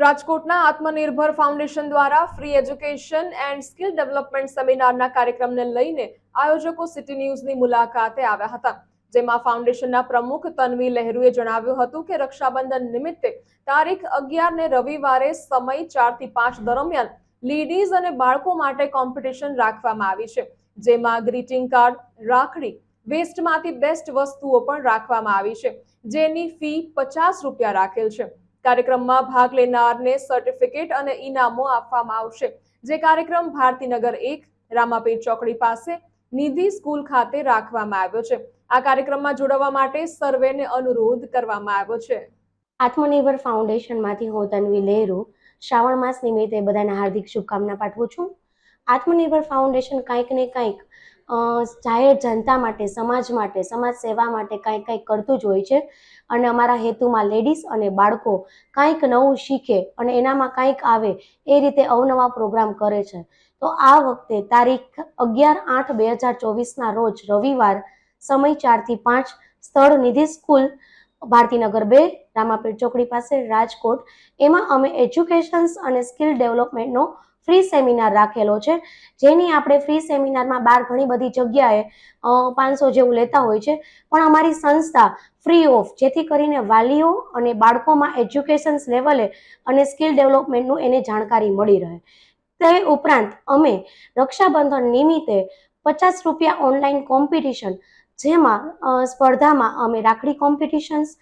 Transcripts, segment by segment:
રાજકોટના આત્મનિર્ભર ફાઉન્ડેશન દ્વારા free education and skill development સેમિનારના કાર્યક્રમને લઈને આયોજકો સિટી ન્યૂઝની મુલાકાતે આવ્યા હતા. જેમાં ફાઉન્ડેશનના પ્રમુખ તન્વી લહેરુએ જણાવ્યું હતું કે રક્ષાબંધન નિમિત્તે તારીખ અગિયાર ને રવિવારે સમય ચારથી પાંચ દરમિયાન લેડીઝ અને બાળકો માટે કોમ્પિટિશન રાખવામાં આવી છે. જેમાં ગ્રીટિંગ કાર્ડ, રાખડી, વેસ્ટમાંથી બેસ્ટ વસ્તુઓ પણ રાખવામાં આવી છે. જેની ફી પચાસ રૂપિયા રાખેલ છે. કાર્યક્રમમાં ભાગ લેનારને સર્ટિફિકેટ અને ઇનામો આપવામાં આવશે. જે કાર્યક્રમ ભારતીનગર એક, રામાપીર ચોકડી પાસે નિધિ સ્કૂલ ખાતે રાખવામાં આવ્યો છે. આ કાર્યક્રમમાં જોડાવા માટે સર્વેને અનુરોધ કરવામાં આવ્યો છે. આત્મનિર્ભર ફાઉન્ડેશનમાંથી હું તન્વી લહેરુ. શ્રાવણ માસ નિમિત્તે બધાને હાર્દિક શુભકામના પાઠવું છું. આત્મનિર્ભર ફાઉન્ડેશન કંઈક ને કંઈક જાહેર જનતા માટે, સમાજ માટે, સમાજ સેવા માટે કંઈક કંઈક કરતું જ હોય છે. અને અમારા હેતુમાં લેડીઝ અને બાળકો કંઈક નવું શીખે અને એનામાં કંઈક આવે એ રીતે અવનવા પ્રોગ્રામ કરે છે. તો આ વખતે તારીખ અગિયાર આઠ બે હજાર ચોવીસના રોજ રવિવાર સમય ચારથી પાંચ, સ્થળ નિધિ સ્કૂલ, ભારતીનગર બે, રામાપીર ચોકડી પાસે, રાજકોટ. એમાં અમે એજ્યુકેશન્સ અને સ્કિલ ડેવલપમેન્ટનો ફ્રી સેમિનાર રાખેલો છે. જેની આપણે ફ્રી સેમિનારમાં બહાર ઘણી બધી જગ્યાએ પાંચસો જેવું લેતા હોય છે. પણ અમારી સંસ્થા ફ્રી ઓફ જેથી કરીને વાલીઓ અને બાળકોમાં એજ્યુકેશન્સ લેવલે અને સ્કિલ ડેવલપમેન્ટનું એને જાણકારી મળી રહે. તે ઉપરાંત અમે રક્ષાબંધન નિમિત્તે પચાસ રૂપિયા ઓનલાઈન કોમ્પિટિશન જેમાં સ્પર્ધામાં અમે રાખડી કોમ્પિટિશન્સ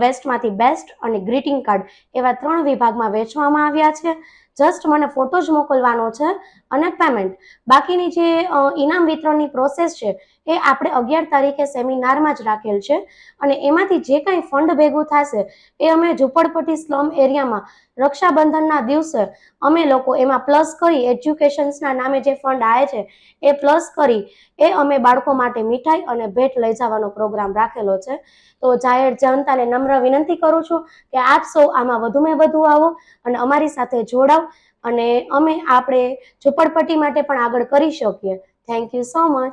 વેસ્ટમાંથી બેસ્ટ અને ગ્રીટિંગ કાર્ડ એવા ત્રણ વિભાગમાં વેચવામાં આવ્યા છે. જસ્ટ મને ફોટો જ મોકલવાનો છે અને પેમેન્ટ બાકીની જે ઇનામ વિતરણની પ્રોસેસ છે, એ આપણે અગિયાર તારીખે સેમિનારમાં જ રાખેલ છે. અને એમાંથી જે કાંઈ ફંડ ભેગું થશે, એ અમે ઝૂંપડપટ્ટી સ્લમ એરિયામાં રક્ષાબંધનના દિવસે અમે લોકો એમાં પ્લસ કરી એજ્યુકેશન્સના નામે જે ફંડ આવે છે, એ પ્લસ કરી, એ અમે બાળકો માટે મીઠાઈ અને ભેટ લઈ જવાનો પ્રોગ્રામ રાખેલો છે. તો જાહેર જનતાને નમ્ર વિનંતી કરું છું કે આપ સૌ આમાં વધુમાં વધુ આવો અને અમારી સાથે જોડાવ અને અમે આપણે ઝૂંપડપટ્ટી માટે પણ આગળ કરી શકીએ. Thank you so much